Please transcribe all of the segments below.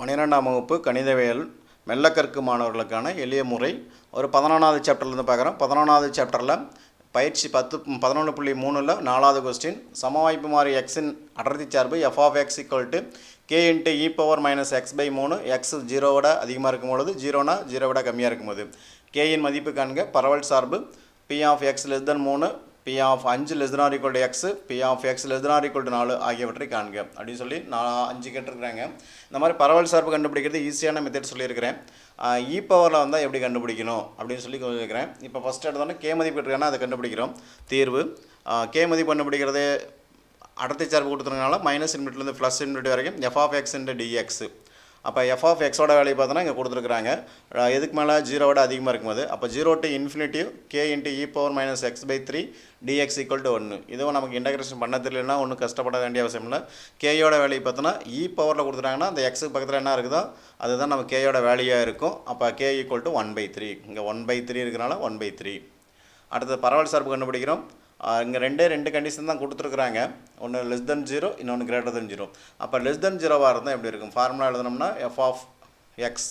பன்னிரெண்டாம் வகுப்பு கணிதவியல் மெல்லக்கற்கு மாணவர்களுக்கான எளிய முறை. ஒரு பதினொன்றாவது சாப்டர்லேருந்து பார்க்குறோம். பதினொன்றாவது சாப்டரில் பயிற்சி பத்து பதினொன்று புள்ளி மூணில் நாலாவது கொஸ்டின் சமவாய்ப்பு மாறி எக்ஸின் அடர்த்தி சார்பு F of X equal to K into E power minus X by மூணு. எக்ஸ் ஜீரோவோட அதிகமாக இருக்கும் பொழுது ஜீரோனா ஜீரோ விட கம்மியாக இருக்கும்போது. கேயின் மதிப்பு காண்க பரவல் சார்பு P of X less than மூணு. பி ஆஃப் அஞ்சு less equal to X P of X less equal to நாலு ஆகியவற்றை காண்க. அப்படின்னு சொல்லி நான் அஞ்சு கேட்டிருக்கிறாங்க. இந்த மாதிரி பரவல் சார்பு கண்டுபிடிக்கிறது ஈஸியான மெத்தட் சொல்லியிருக்கிறேன். இ பவரில் e வந்தால் எப்படி கண்டுபிடிக்கணும்? அப்படின்னு சொல்லி சொல்லியிருக்கிறேன் இப்போ ஃபஸ்ட் எடுத்தோன்னே கே மதிப்பு இருக்கானா அதை கண்டுபிடிக்கிறோம். தீர்வு. கே மதிப்பு கண்டுபிடிக்கிறது அடர்த்தி சார்பு கொடுத்துருக்கனால மைனஸ் இன்பிட்லேருந்து ப்ளஸ் இன்பிட் வரைக்கும் F of X into DX அப்போ எஃப் ஆஃப் எக்ஸோட வேலையை பார்த்தோன்னா இங்கே கொடுத்துருக்குறாங்க. எதுக்கு மேலே? ஜீரோவோட அதிகமாக இருக்கும்போது. அப்போ zero to infinity K into E power minus X by three DX equal to ஒன்று இதுவும் நமக்கு இன்டகிரேஷன் பண்ண தெரியலனா ஒன்றும் கஷ்டப்பட வேண்டிய அவசியம் இல்லை. கேயோட வேலையை பார்த்தோன்னா இ e பவரில் கொடுத்துட்டாங்கன்னா அந்த எக்ஸுக்கு பக்கத்தில் என்ன இருக்குதோ அதுதான் நம்ம கேயோட வேலையாக இருக்கும். அப்போ K equal to one by three இங்கே ஒன் பை த்ரீ இருக்கிறனால ஒன் பை த்ரீ அடுத்தது பரவல் சார்பு கண்டுபிடிக்கிறோம். இங்கே ரெண்டே ரெண்டு கண்டிஷன் தான் கொடுத்துருக்குறாங்க. ஒன்று லெஸ் தென் ஜீரோ இன்னொன்று கிரேட்டர் தென் ஜீரோ அப்போ லெஸ் தென் ஜீரோவாக இருந்தால் எப்படி இருக்கும்? ஃபார்முலா எழுதணும்னா F of X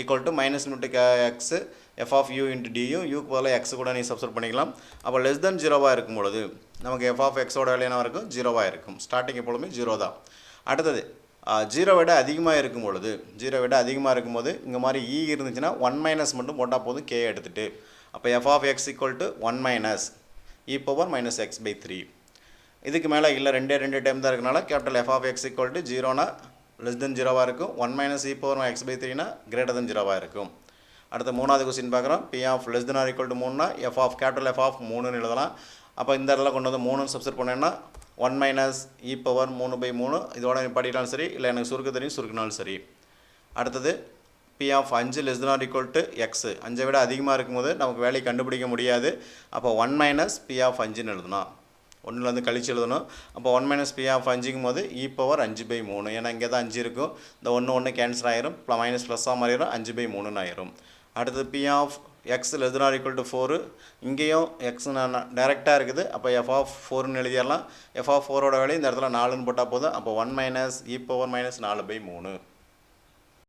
equal to minus into X F of U into DU யூக்கு பதிலாக எக்ஸ் கூட நீ சப்ஸ்ட் பண்ணிக்கலாம். அப்போ லெஸ் தென் ஜீரோவாக இருக்கும் பொழுது நமக்கு எஃப் ஆஃப் எக்ஸோட வேலை என்ன இருக்கும்? ஜீரோவாக இருக்கும். ஸ்டார்டிங் எப்பொழுதுமே ஜீரோ தான். அடுத்தது ஜீரோ விட அதிகமாக இருக்கும் பொழுது ஜீரோ விட அதிகமாக இருக்கும்போது இங்கே மாதிரி இ இருந்துச்சுன்னா ஒன் மைனஸ் மட்டும் போட்டால் போதும் கே எடுத்துகிட்டு அப்போ F of X equal to one minus E power minus X by three இதுக்கு மேலே இல்லை ரெண்டே ரெண்டு டைம் தான் இருக்கனால capital F of X equal to ஜீரோனா less than ஜீரோவாக இருக்கும். One minus E power X by த்ரீனா greater than ஜீரோவாக இருக்கும். அடுத்த மூணாவது கொஸ்டின் பார்க்குறோம். P of less than or equal to மூணுனா F of capital F of மூணுன்னு எழுதலாம். அப்போ இந்த இடத்துல கொண்டு வந்து மூணுன்னு சப்ஸ்ட் பண்ணேன்னா ஒன் மைனஸ் இ பவர் மூணு பை மூணு இதோட படிக்கிட்டாலும் சரி இல்லை எனக்கு சுருக்க தெரியும் சுருக்கினாலும் சரி. அடுத்தது பி ஆஃப் அஞ்சு less than or equal to X அஞ்சை விட அதிகமாக இருக்கும்போது நமக்கு வேலையை கண்டுபிடிக்க முடியாது. அப்போ ஒன் மைனஸ் பி ஆஃப் அஞ்சுன்னு எழுதணும். ஒன்றுலேருந்து கழிச்சு எழுதணும். அப்போ ஒன் மைனஸ் பி ஆஃப் அஞ்சுக்கும் போது இ பவர் அஞ்சு பை மூணு. ஏன்னா இங்கே தான் அஞ்சு இருக்கும். இந்த ஒன்று ஒன்று கேன்சல் ஆயிரும். மைனஸ் ப்ளஸ்ஸாக மாறிடும். அஞ்சு பை மூணுன்னு ஆயிரும். அடுத்தது P of X less or equal to four இங்கேயும் எக்ஸ் டேரெக்டாக இருக்குது. அப்போ எஃப் ஆஃப் ஃபோர்னு எழுதிடலாம். எஃப் ஆஃப் ஃபோரோட வேலையும் இந்த இடத்துல நாலுன்னு போட்டால் போதும். அப்போ one minus E power minus நாலு பை மூணு.